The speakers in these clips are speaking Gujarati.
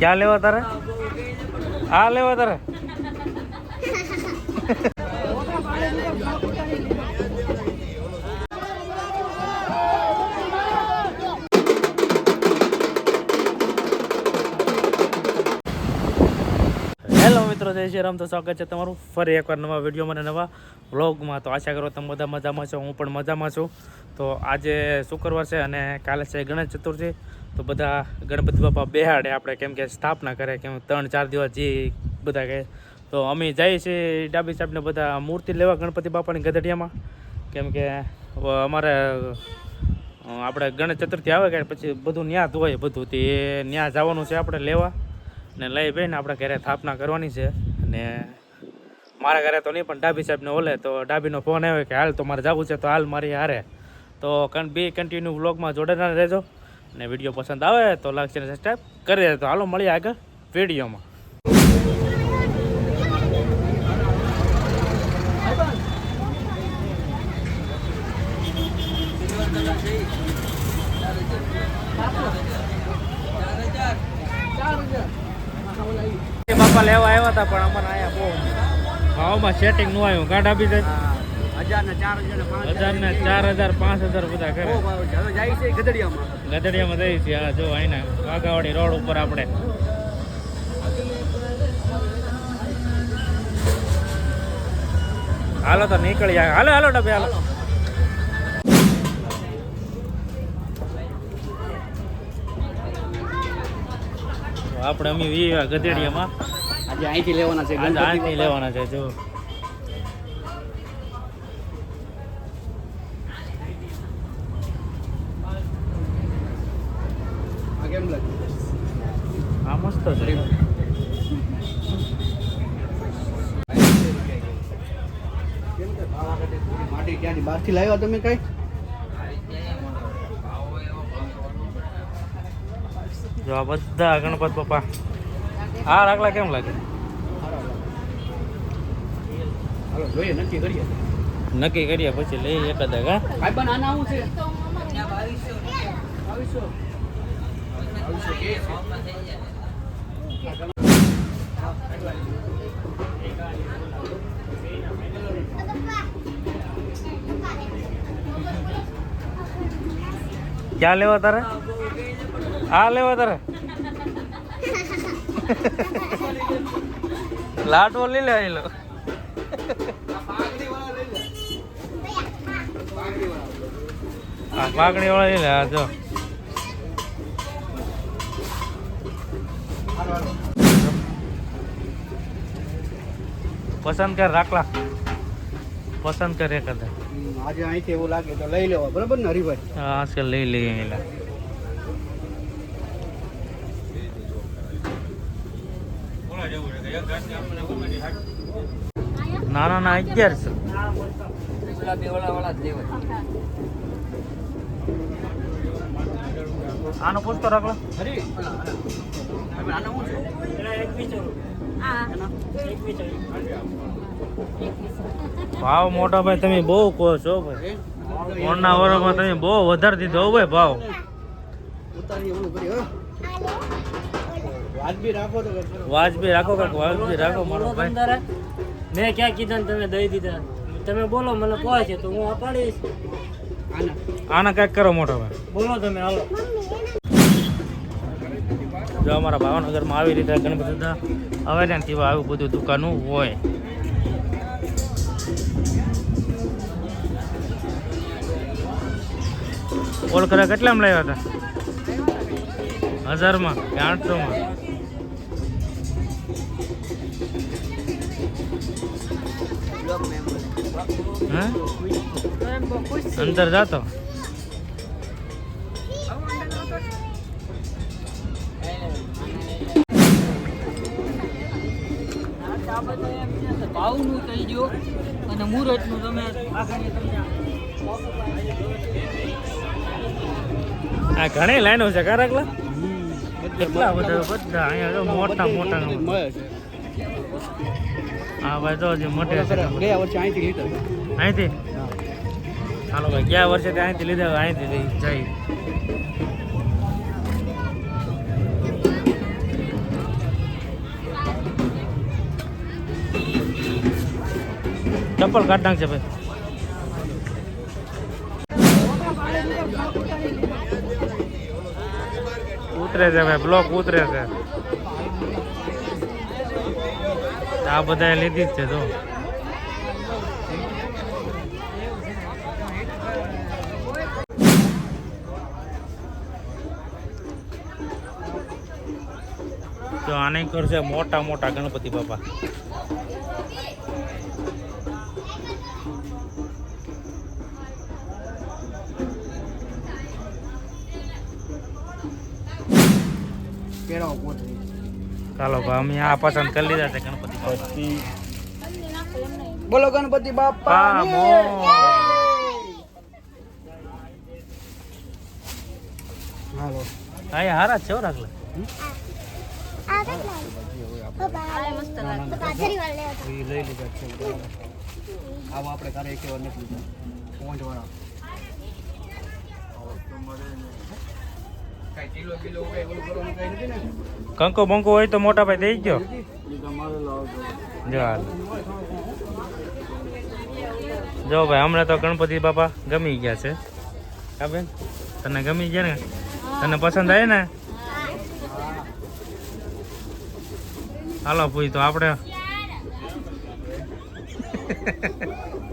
ક્યાં લેવા તારે? આ લેવા તારે? હેલો મિત્રો, જય શ્રી રામ. તો સ્વાગત છે તમારું ફરી એકવાર નવા વિડીયોમાં અને નવા વ્લોગમાં. તો આશા કરો તમે બધા મજામાં છો, હું પણ મજામાં છું. તો આજે શુક્રવાર છે અને કાલે છે ગણેશ ચતુર્થી. તો બધા ગણપતિ બાપા બેહાડે. આપણે કેમ કે સ્થાપના કરે, કેમ ત્રણ ચાર દિવસ જે બધા કહે. તો અમે જઈએ છીએ ડાબી સાહેબને બધા મૂર્તિ લેવા ગણપતિ બાપાની ગધડિયામાં. કેમ કે અમારે આપણે ગણેશ ચતુર્થી આવે કે પછી બધું ન્યા હોય બધું, તે ન્યા જવાનું છે આપણે લેવા. ને લઈ બેન આપણે ઘરે સ્થાપના કરવાની છે. અને મારા ઘરે તો નહીં, પણ ડાબી સાહેબને ઓલે, તો ડાબીનો ફોન આવ્યો કે, હાલ તો મારે જવું છે, તો હાલ મારી હારે. તો બી કન્ટિન્યુ વ્લોગમાં જોડાના રહેજો. અને વીડિયો પસંદ આવે તો લાઈક ચેનલ સબસ્ક્રાઈબ કરી દે તો હાલો મળીએ આગળ વિડીયોમાં. બાપા લેવા આવ્યા હતા પણ અમારે અહીંયા બહુ ભાવમાં સેટિંગનું આવ્યું. ગાઢ આપી હજાર ને ચાર હજાર પાંચ હજાર બધા કરે. ગધડિયામાં. જઈએ છીએ જો અહીંના વાઘાવાડી રોડ ઉપર આપણે. હાલો તો નીકળી જાય હાલો હાલો ડબે હાલો. તો આપણે અમે ગધેડિયામાં. આજે અહીંથી લેવાના છે બાપા. લેવાના છે જો. કેમ લાગે આ મસ્ત છે. માટી બહારથી લાવ્યા તમે કઈ? જો આ બધા ગણપત પપ્પા. આ રાખલા કેમ લાગે? જોઈએ નક્કી કરીએ. નક્કી કરીએ પછી લઈએ એકાદા કા? કાંઈ પણ આના આવું છે? ક્યાં લેવા તારે? આ લેવા તારે? લાટવો લઈ લે આઈ લો. પાકડી વાળા લઈ લે. જો. પસંદ કર રાખલા પસંદ કરે કદાચ આજે અહીંથી એવું લાગે તો લઈ લેવા બરાબર ને હરિભાઈ? હા છે લઈ લઈએ એલા ના ના ના અગિયારસો આનો પૂછતો રાખલો હરી. આના આવું છે? ભાવ મોટા ભાઈ તમે બહુ કહો છો ભાઈ. ફોનના વરોમાં તમે બહુ વધારે દીધો ભાઈ ભાવ. ઉતારી ઓલું કરી હો. વાજબી રાખો તો વાજબી રાખો કાંઈક વાજબી રાખો મારો ભાઈ. મેં ક્યાં કીધા ને તમે દઈ દીધા. તમે બોલો મને છે તો હું અપાડીશ આના. કાંઈક કરો મોટો ભાઈ. બોલો તમે હાલો. જો અમારા ભાવનગરમાં આવી રીતે ઘણી દાદા હવે તેવા આવું બધું દુકાનું હોય. ઓળખરા કેટલામાં લાવ્યા હતા? હજારમાં કે આઠસોમાં? હે? અંદર જાતો ભાવનું કહી દો અને મુહૂર્તનું તમે આ ઘણી લાઈનો છે કારકલા કેટલા બધા બધા અહીંયા મોટા મોટા હા ભાઈ તો જે મોટે ગયા વર્ષે અહીંથી લીધા અહીંથી આ ભાઈ, ગયા વર્ષે અહીંથી લીધા અહીંથી લઈ જાય ચપ્પલ કાઢ નાખશે ભાઈ. ઉતરે છે ભાઈ, બ્લોક ઉતરે છે. આ બધા લીધી જ છે તો તો આને કરશે મોટા મોટા ગણપતિ બાપા. ચાલો ભાઈ અમે આ પસંદ કરી લીધા છે ગણપતિ બાપા. બોલો ગણપતિ બાપા હાલો. હા હારા છે રાખલા. કંકો બંકો હોય તો મોટા ભાઈ દઈ ગયો. જો ભાઈ, હમણાં તો ગણપતિ બાપા ગમી ગયા છે. હા બેન, તને ગમી ગયા ને? તને પસંદ આવે ને? હાલો પૂછ તો આપણે.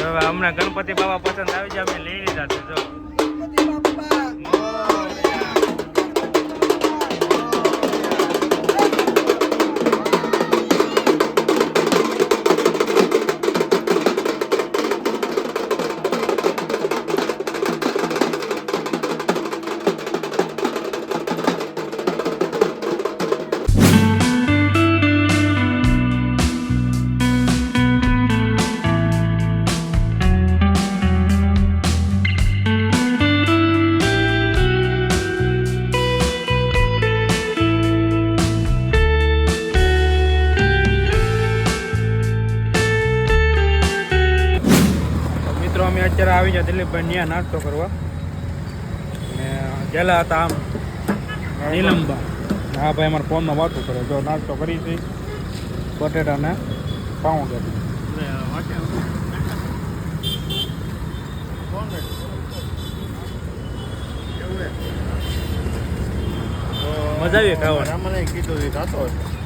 હવે હમણાં ગણપતિ બાબા પસંદ આવી જાય અમે લઈ લીધા છે જો. અમે અત્યારે આવી ગયા દિલીપભાઈ ત્યાં નાસ્તો કરવા. અને ગયેલા હતા આમ નીલમબા. હા ભાઈ અમારા ફોનમાં વાતો કરે. જો નાસ્તો કરી છે. બટેટાને પાઉં કરી મજા આવી ખાવા મને કીધું ખાતો હશે.